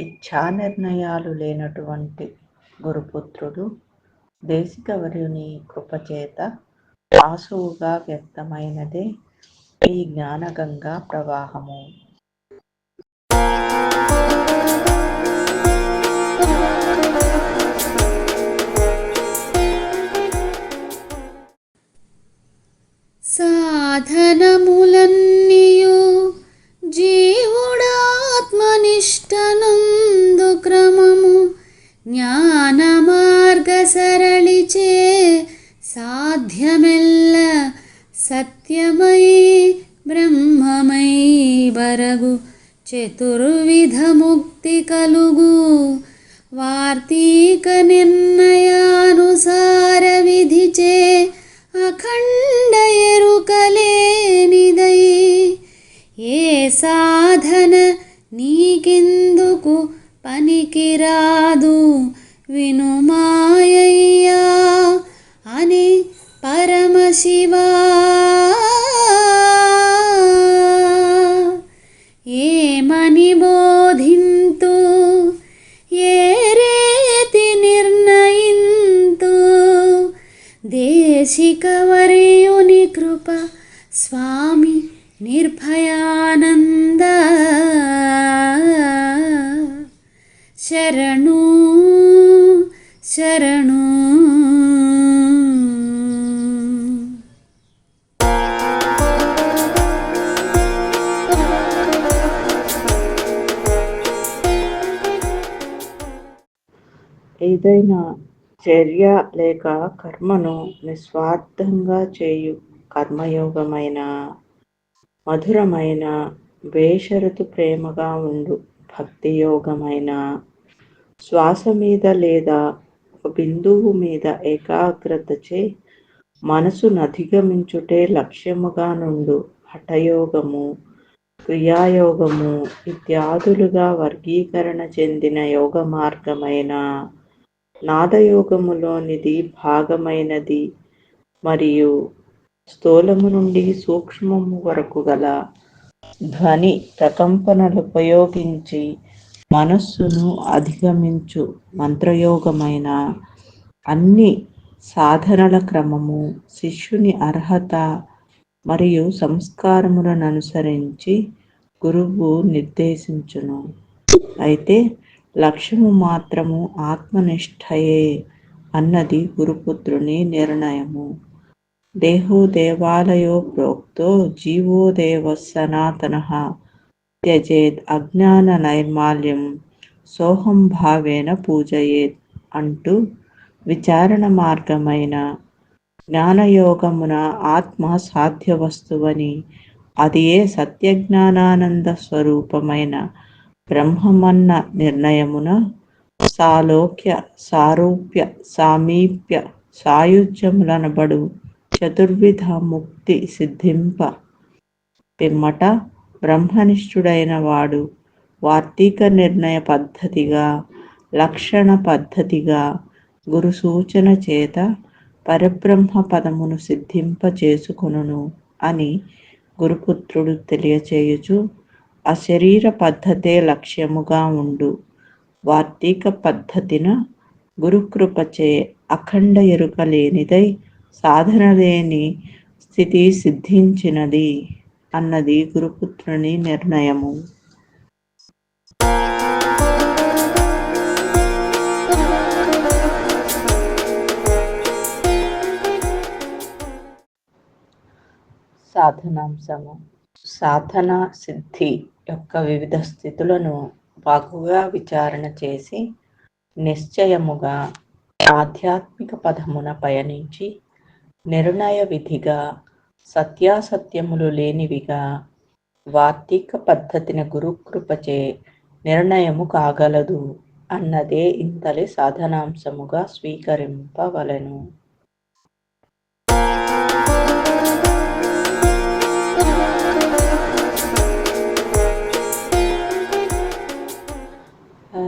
ఇచ్ఛా నిర్ణయాలు లేనటువంటి గురుపుత్రుడు దేశికవర్యుని కృపచేత ఆసువుగా వ్యక్తమైనదే ఈ జ్ఞానగంగా ప్రవాహము. సాధనములన్నీయు జీవుడాత్మనిష్టను సాధ్యమెల్ల సత్యమై బ్రహ్మమై బరగు చతుర్విధ ముక్తి కలుగు. వార్తీక నిర్ణయానుసార విధిచే అఖండ ఎరుకలేనిదై. ఏ సాధన నీకెందుకు పనికిరాదు? వినుమాయయ్యా అని పరమశివా ఏమని బోధింతు ఏ రేతి నిర్ణయింతు దేశికవర్యుని కృప స్వామి నిర్భయానంద. శరణు శరణు. ఏదైనా చర్య లేక కర్మను నిస్వార్థంగా చేయు కర్మయోగమైన మధురమైన బేషరతు ప్రేమగా ఉండు భక్తి యోగమైన శ్వాస మీద లేదా ఒక బిందువు మీద ఏకాగ్రతచే మనసును అధిగమించుటే లక్ష్యముగా నుండు హఠయోగము క్రియాయోగము ఇత్యాదులుగా వర్గీకరణ చెందిన యోగ మార్గమైన నాదయోగములోనిది భాగమైనది మరియు స్థూలము నుండి సూక్ష్మము వరకు గల ధ్వని ప్రకంపనలు ఉపయోగించి మనస్సును అధిగమించు మంత్రయోగమైన అన్ని సాధనల క్రమము శిష్యుని అర్హత మరియు సంస్కారములను అనుసరించి గురువు నిర్దేశించును. అయితే లక్ష్యము మాత్రము ఆత్మనిష్టయే అన్నది గురుపుత్రుని నిర్ణయము. దేహో దేవాలయో ప్రోక్తో జీవో దేవ సనాతన త్యజేద్ అజ్ఞాన నైర్మాల్యం సోహం భావేన పూజయేత్ అంటూ విచారణ మార్గమైన జ్ఞానయోగమున ఆత్మ సాధ్య వస్తువని అది ఏ సత్యజ్ఞానానంద స్వరూపమైన బ్రహ్మమన్న నిర్ణయమున సాలోక్య సారూప్య సామీప్య సాయుధ్యములనబడు చతుర్విధ ముక్తి సిద్ధింప. పిమ్మట బ్రహ్మనిష్ఠుడైన వాడు వార్తీక నిర్ణయ పద్ధతిగా లక్షణ పద్ధతిగా గురు సూచన చేత పరబ్రహ్మ పదమును సిద్ధింప చేసుకొనును అని గురుపుత్రుడు తెలియచేయుచు అశరీర పద్ధతే లక్ష్యముగా ఉండు. వార్తీక పద్ధతిన గురుకృపచే అఖండ ఎరుక లేనిదై సాధన లేని స్థితి సిద్ధించినది అన్నది గురుపుత్రుని నిర్ణయము. సాధనాంశము. సాధన సిద్ధి యొక్క వివిధ స్థితులను బాగుగా విచారణ చేసి నిశ్చయముగా ఆధ్యాత్మిక పదమున పయనించి నిర్ణయ విధిగా సత్యాసత్యములు లేనివిగా వార్తిక పద్ధతిన గురుకృపచే నిర్ణయము కాగలదు అన్నదే ఇంతలి సాధనాంశముగా స్వీకరింపవలెను.